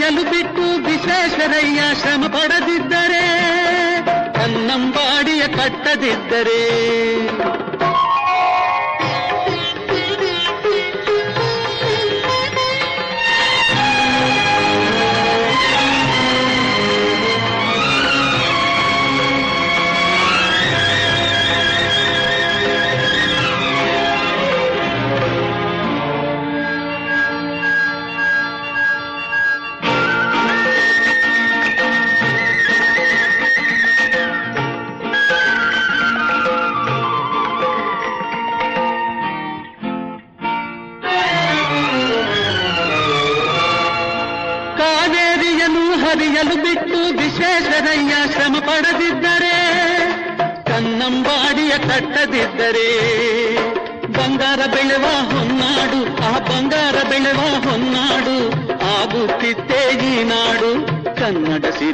ಕಾವೇರಿಯನು ಬಿಟ್ಟು ವಿಶ್ವೇಶ್ವರಯ್ಯ ಶ್ರಮ ಪಡದಿದ್ದರೆ ಕಟ್ಟದಿದ್ದರೆ ಹರಿಯಲು ಬಿಟ್ಟು ವಿಶ್ವೇಶ್ವರಯ್ಯ ಶ್ರಮ ಪಡೆದಿದ್ದರೆ ಕನ್ನಂಬಾಡಿಯ ಕಟ್ಟದಿದ್ದರೆ ಬಂಗಾರ ಬೆಳೆವ ಹೊನ್ನಾಡು, ಆ ಬಂಗಾರ ಬೆಳೆವ ಹೊನ್ನಾಡು, ಆಗುತ್ತಿತ್ತೇ ಈ ನಾಡು ಕನ್ನಡ ಸಿರಿ.